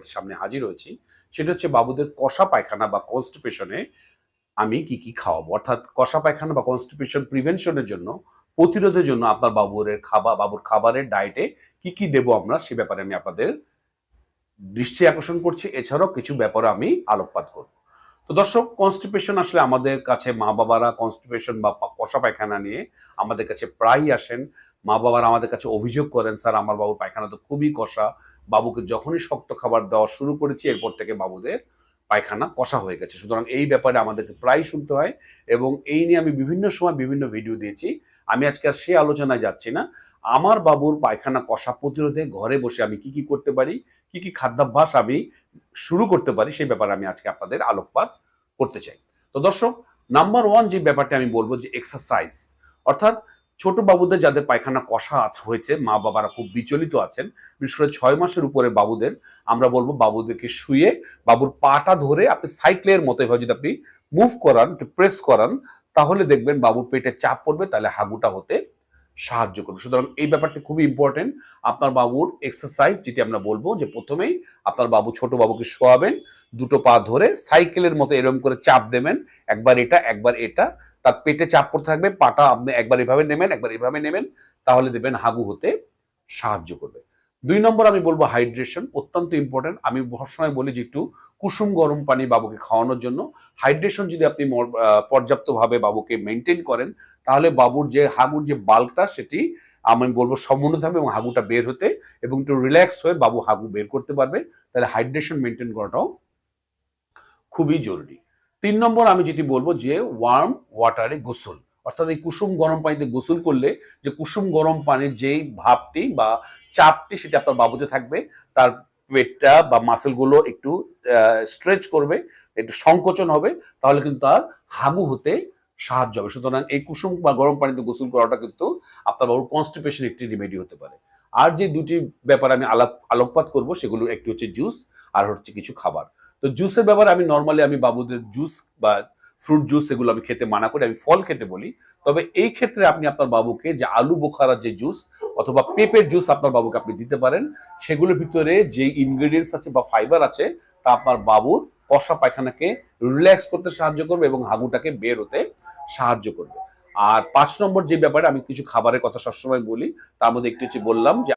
আপনাদের সামনে হাজির হয়েছি, সেটা হচ্ছে বাবুদের কষা পায়খানা বা কনস্টিপেশনে আমি কি কি খাওয়াবো? অর্থাৎ কষা পায়খানা বা কনস্টিপেশন প্রিভেনশনের জন্য, প্রতিরোধের জন্য আপনার বাবুর খাবার, বাবুর খাবারের ডায়েটে কি কি দেবো আমরা, সে ব্যাপারে আমি আপনাদের দৃষ্টি আকর্ষণ করছি। এছাড়াও কিছু ব্যাপারে আমি আলোকপাত করব। তো দর্শক কনস্টিপেশন আসলে আমাদের কাছে মা বাবারা কনস্টিপেশন বা কষা পায়খানা নিয়ে আমাদের কাছে প্রায়ই আসেন। মা বাবারা আমাদের কাছে অভিযোগ করেন, স্যার, আমার বাবুর পায়খানা তো খুবই কষা। বাবুকে যখনই শক্ত খাবার দেওয়া শুরু করেছি, এরপর থেকে বাবুদের পায়খানা কষা হয়ে গেছে। সুতরাং এই ব্যাপারে আমাদেরকে প্রায় শুনতে হয় এবং এই নিয়ে আমি বিভিন্ন সময় বিভিন্ন ভিডিও দিয়েছি। আমি আজকে আর সে আলোচনায় যাচ্ছি না। আমার বাবুর পায়খানা কষা প্রতিরোধে ঘরে বসে আমি কি কি করতে পারি, কি কি খাদ্যাভ্যাস আমি শুরু করতে পারি, সেই ব্যাপারে আমি আজকে আপনাদের আলোকপাত করতে চাই। তো দর্শক নাম্বার ওয়ান যে ব্যাপারটা আমি বলব যে এক্সারসাইজ অর্থাৎ ছোট বাবুদের যাদের পায়খানা কষা হয়েছে, মা বাবারা খুব বিচলিত আছেন, বিশেষ করে ছয় মাসের উপরে বাবুদের, আমরা বলব বাবুদেরকে শুয়ে, বাবুর পাটা ধরে আপনি সাইকেলের মতো এভাবে যদি আপনি মুভ করান, একটু প্রেস করান, তাহলে দেখবেন বাবুর পেটে চাপ পড়বে, তাহলে হাগুটা হতে সাহায্য করবে। সুতরাং এই ব্যাপারটি খুবই ইম্পর্টেন্ট আপনার বাবুর এক্সারসাইজ যেটি আমরা বলব যে প্রথমেই আপনার বাবু, ছোট বাবুকে শোয়াবেন, দুটো পা ধরে সাইকেলের মতো এরকম করে চাপ দেবেন একবার এটা একবার এটা, তার পেটে চাপ পড়তে থাকবে, পাটা আপনি একবার এভাবে নেবেন, একবার এভাবে নেবেন, তাহলে দেবেন হাগু হতে সাহায্য করবে। দুই নম্বর আমি বলব হাইড্রেশন অত্যন্ত ইম্পর্টেন্ট আমি সবসময় বলি যে একটু কুসুম গরম পানি বাবুকে খাওয়ানোর জন্য। হাইড্রেশন যদি আপনি পর্যাপ্তভাবে বাবুকে মেনটেন করেন, তাহলে বাবুর যে হাগুর যে বাল্কটা সেটি আমি বলব সমুন্নত হবে এবং হাগুটা বের হতে এবং একটু রিল্যাক্স হয়ে বাবু হাগু বের করতে পারবে। তাহলে হাইড্রেশন মেনটেন করাটাও খুবই জরুরি। তিন নম্বর আমি যেটি বলব যে ওয়ার্ম ওয়াটারে গোসল। অর্থাৎ এই কুসুম গরম পানিতে গোসল করলে যে কুসুম গরম পানির যেই ভাবটি বা চাপটি সেটা আপনার বাবুতে থাকবে, তার পেটটা বা মাসেলগুলো একটু স্ট্রেচ করবে, একটু সংকোচন হবে, তাহলে কিন্তু তার হাগু হতে সাহায্য হবে। সুতরাং এই কুসুম বা গরম পানিতে গোসল করাটা কিন্তু আপনার বাবুর কনস্টিপেশন একটি রিমেডি হতে পারে। আর যে দুটি ব্যাপারে আমি আলাপ আলোকপাত করব সেগুলো একটি হচ্ছে জুস আর হচ্ছে কিছু খাবার। তো জুসের ব্যাপারে আমি নর্মালি আমি বাবুদের জুস বা ফ্রুট জুস এগুলো আমি খেতে মানা করি, আমি ফল খেতে বলি। তবে এই ক্ষেত্রে আপনি আপনার বাবুকে যে আলু বোখারার যে জুস অথবা পেঁপের জুস আপনার বাবুকে আপনি দিতে পারেন, সেগুলোর ভিতরে যে ইনগ্রেডিয়েন্টস আছে বা ফাইবার আছে, তা আপনার বাবুর কষা পায়খানাকে রিল্যাক্স করতে সাহায্য করবে এবং হাগুটাকে বের হতে সাহায্য করবে। আর পাঁচ নম্বর যে ব্যাপারে আমি কিছু খাবারের কথা সবসময় বলি, তার মধ্যে একটু হচ্ছে বললাম যে